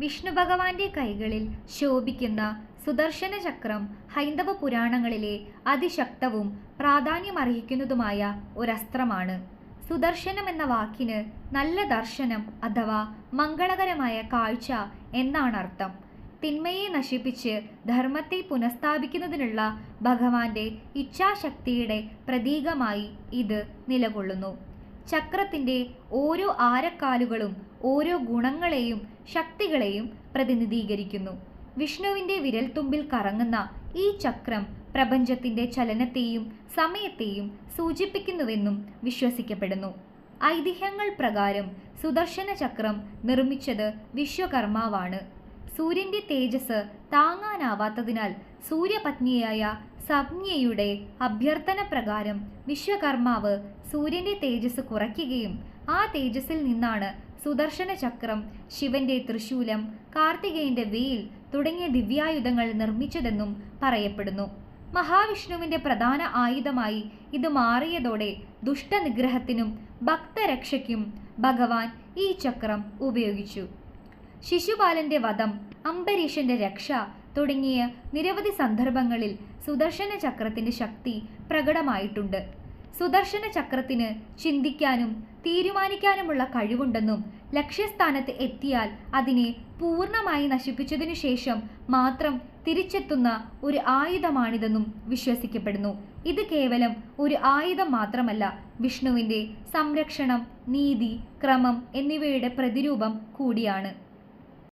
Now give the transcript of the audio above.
വിഷ്ണു ഭഗവാന്റെ കൈകളിൽ ശോഭിക്കുന്ന സുദർശന ചക്രം ഹൈന്ദവ പുരാണങ്ങളിലെ അതിശക്തവും പ്രാധാന്യമർഹിക്കുന്നതുമായ ഒരസ്ത്രമാണ്. സുദർശനം എന്ന വാക്കിന് നല്ല ദർശനം അഥവാ മംഗളകരമായ കാഴ്ച എന്നാണ് അർത്ഥം തിന്മയെ നശിപ്പിച്ച് ധർമ്മത്തെ പുനഃസ്ഥാപിക്കുന്നതിനുള്ള ഭഗവാന്റെ ഇച്ഛാശക്തിയുടെ പ്രതീകമായി ഇത് നിലകൊള്ളുന്നു. ചക്രത്തിന്റെ ഓരോ ആരക്കാലുകളും ഓരോ ഗുണങ്ങളെയും ശക്തികളെയും പ്രതിനിധീകരിക്കുന്നു. വിഷ്ണുവിന്റെ വിരൽത്തുമ്പിൽ കറങ്ങുന്ന ഈ ചക്രം പ്രപഞ്ചത്തിന്റെ ചലനത്തെയും സമയത്തെയും സൂചിപ്പിക്കുന്നുവെന്നും വിശ്വസിക്കപ്പെടുന്നു. ഐതിഹ്യങ്ങൾ പ്രകാരം സുദർശന ചക്രം നിർമ്മിച്ചത് വിശ്വകർമാവാണ്. സൂര്യന്റെ തേജസ് താങ്ങാനാവാത്തതിനാൽ സൂര്യപത്നിയായ സംജ്ഞയുടെ അഭ്യർത്ഥന പ്രകാരം വിശ്വകർമാവ് സൂര്യന്റെ തേജസ് കുറയ്ക്കുകയും ആ തേജസ്സിൽ നിന്നാണ് സുദർശന ചക്രം ശിവന്റെ തൃശൂലം കാർത്തികേയന്റെ വെയിൽ തുടങ്ങിയ ദിവ്യായുധങ്ങൾ നിർമ്മിച്ചതെന്നും പറയപ്പെടുന്നു. മഹാവിഷ്ണുവിന്റെ പ്രധാന ആയുധമായി ഇത് മാറിയതോടെ ദുഷ്ടനിഗ്രഹത്തിനും ഭക്തരക്ഷയ്ക്കും ഭഗവാൻ ഈ ചക്രം ഉപയോഗിച്ചു. ശിശുപാലന്റെ വധം അംബരീഷന്റെ രക്ഷ തുടങ്ങിയ നിരവധി സന്ദർഭങ്ങളിൽ സുദർശന ചക്രത്തിന്റെ ശക്തി പ്രകടമായിട്ടുണ്ട്. സുദർശന ചക്രത്തിന് ചിന്തിക്കാനും തീരുമാനിക്കാനുമുള്ള കഴിവുണ്ടെന്നും ലക്ഷ്യസ്ഥാനത്ത് എത്തിയാൽ അതിനെ പൂർണമായി നശിപ്പിച്ചതിനു ശേഷം മാത്രം തിരിച്ചെത്തുന്ന ഒരു ആയുധമാണിതെന്നും വിശ്വസിക്കപ്പെടുന്നു. ഇത് കേവലം ഒരു ആയുധം മാത്രമല്ല വിഷ്ണുവിന്റെ സംരക്ഷണം നീതി ക്രമം എന്നിവയുടെ പ്രതിരൂപം കൂടിയാണ്.